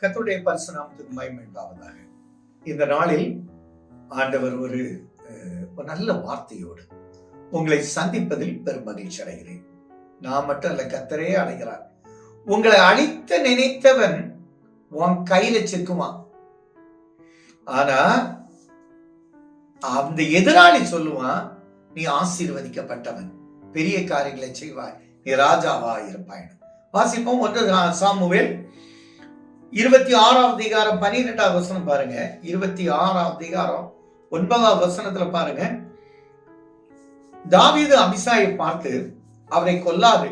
கத்துடைய பரிசுநாமத்துக்கு மயமைண்டாவதாக இந்த நாளில் ஆண்டவர் ஒரு நல்ல வார்த்தையோடு உங்களை சந்திப்பதில் பெரும் மகிழ்ச்சி அடைகிறேன். நான் மட்டும் அல்ல கத்தரே அடைகிறார். உங்களை அழித்த நினைத்தவன் உன் கையில சிக்குவான் ஆனா அந்த எதிராளி சொல்லுவான் நீ ஆசீர்வதிக்கப்பட்டவன். பெரிய காரியங்களை செய்வாய். நீ ராஜாவா இருப்பாய். வாசிப்போம் ஒன்று சாமுவேல் இருபத்தி ஆறாம் அதிகாரம் பனிரெண்டாம் வசனம் பாருங்க. இருபத்தி ஆறாம் அதிகாரம் ஒன்பதாம் வசனத்துல பாருங்க. தாவீது அபிசாயை பார்த்து அவரை கொல்லாது.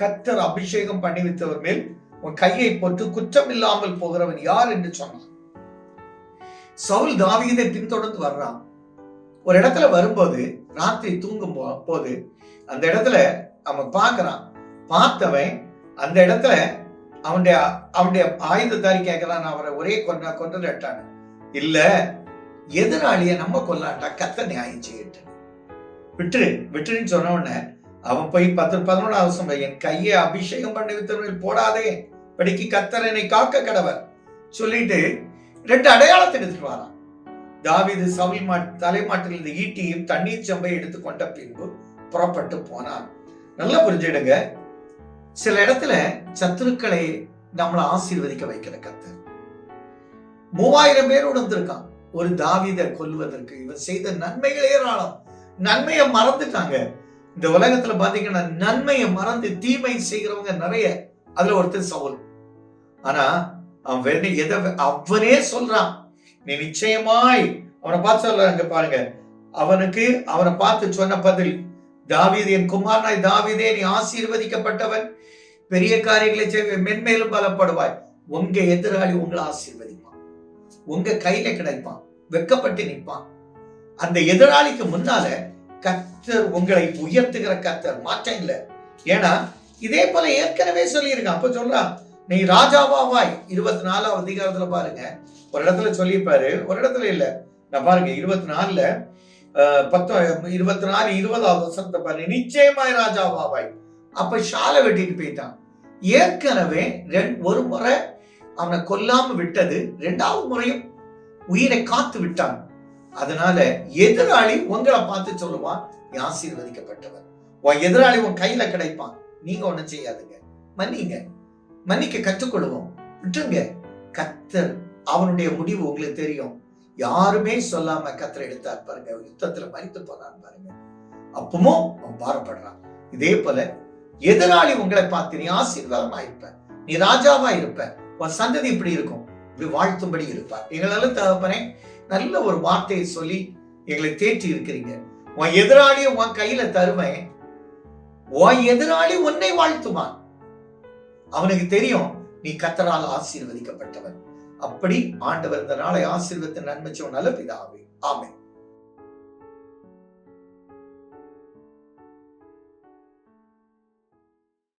கத்தர் அபிஷேகம் பண்ணி வைத்தவர் மேல் உன் கையை போட்டு குற்றம் இல்லாமல் போகிறவன் யார்? என்று சொன்னான். சவுல் தாவீதை பின்தொடர்ந்து வர்றான். ஒரு இடத்துல வரும்போது ராத்திரி தூங்கும் போது அந்த இடத்துல அவன் பார்க்கறான். பார்த்தவன் அந்த இடத்துல அவனுடைய அவனுடைய ஆயுதத்தாரி கேட்கறான் நான் அவரை ஒரே கொண்டா கொண்டு ரெட்டான் இல்ல எதிராளிய நம்ம கொல்லாட்டா கத்த நியாயம் செய்யட்டு விட்டுரு விட்டுருன்னு சொன்ன உடனே அவன் போய் பத்து பதினொன்றாவது வருஷம் என் கையை அபிஷேகம் பண்ணி வித்தவர்கள் போடாதே. படிக்கு கத்தர் என்னை காக்க கடவர். சொல்லிட்டு ரெண்டு அடையாளத்தை எடுத்துட்டு வரான். தாவிது சவுல் மா தலைமாட்டில் இருந்த ஈட்டியும் தண்ணீர் செம்பை எடுத்துக்கொண்ட பின்பு புறப்பட்டு போனான். நல்லா புரிஞ்சிடுங்க சில இடத்துல சத்துருக்களை நம்மளை ஆசீர்வதிக்க வைக்கிற கத்தர். மூவாயிரம் பேர் உணர்ந்திருக்கான். ஒரு தாவீதை கொல்வதற்கு. இவன் செய்த நன்மைகள் ஏராளம். நன்மையை மறந்துட்டாங்க. இந்த உலகத்துல பாத்தீங்கன்னா நன்மையை மறந்து தீமை செய்கிறவங்க நிறைய. அதுல ஒருத்தர் சவுல். ஆனா அவன் எதை அவனே சொல்றான். நீ நிச்சயமாய் அவனை பார்த்து சொல்றாங்க பாருங்க. அவனுக்கு அவனை பார்த்து சொன்ன பதில் தாவீது என் குமாரனாய் தாவீதே நீ ஆசீர்வதிக்கப்பட்டவன். பெரிய காரியங்களை செய்வ மென்மேலும் பலப்படுவாய். உங்க எதிராளி உங்களை ஆசீர்வதிப்பான். உங்க கையில கிடைப்பான். வெக்கப்பட்டு நிற்பான். அந்த எதிராளிக்கு முன்னால கத்தர் உங்களை உயர்த்துகிற கத்தர் மாற்றம் இல்லை. ஏன்னா இதே போல ஏற்கனவே சொல்லியிருக்கேன் அப்ப சொல்றா நீ ராஜாவாவாய். இருபத்தி நாலாவது அதிகாரத்துல பாருங்க. ஒரு இடத்துல சொல்லியிருப்பாரு ஒரு இடத்துல இல்ல. நான் பாருங்க இருபத்தி நாலுல பத்தொ இருபத்தி நாலு இருபதாவது வசனத்தை பாருங்க நிச்சயமாய் ராஜாவாவாய் அப்ப ஷாலை வெட்டிட்டு போயிட்டான் ஏற்கனவே ரெண்- ஒரு முறை அவனை கொல்லாம விட்டது ரெண்டாவது முறையும் உயிரை காத்து விட்டான் அதனால எதிராளி உங்களை பார்த்து சொல்லுவான் ஆசீர்வதிக்கப்பட்டவர் ஆசீர்வதிக்கப்பட்டவன் உன் எதிராளி உன் கையில கிடைப்பான் நீங்க ஒண்ணும் செய்யாதுங்க மன்னிங்க மன்னிக்க கற்றுக்கொள்வோம் விட்டுருங்க கத்தர் அவனுடைய முடிவு உங்களுக்கு தெரியும் யாருமே சொல்லாம கத்திர எடுத்தார் பாருங்க. யுத்தத்துல மறித்து போனார் பாருங்க. அப்பவும் அவன் பாரப்படுறான். இதே போல எதிராளி உங்களை பார்த்து நீ ஆசீர்வாதமா இருப்ப. நீ ராஜாவா இருப்ப. உன் சந்ததி இப்படி இருக்கும். இப்படி வாழ்த்தும்படி இருப்பார். எங்களால தகப்பனே நல்ல ஒரு வார்த்தையை சொல்லி எங்களை தேற்றி இருக்கிறீங்க. உன் எதிராளியை உன் கையில தருவேன். உன் எதிராளி உன்னை வாழ்த்துவான். அவனுக்கு தெரியும் நீ கத்தரால் ஆசீர்வதிக்கப்பட்டவன். அப்படி ஆண்டவர் இந்த நாளை ஆசீர்வத்தை நன்மை நல்ல பிதாவே. ஆமை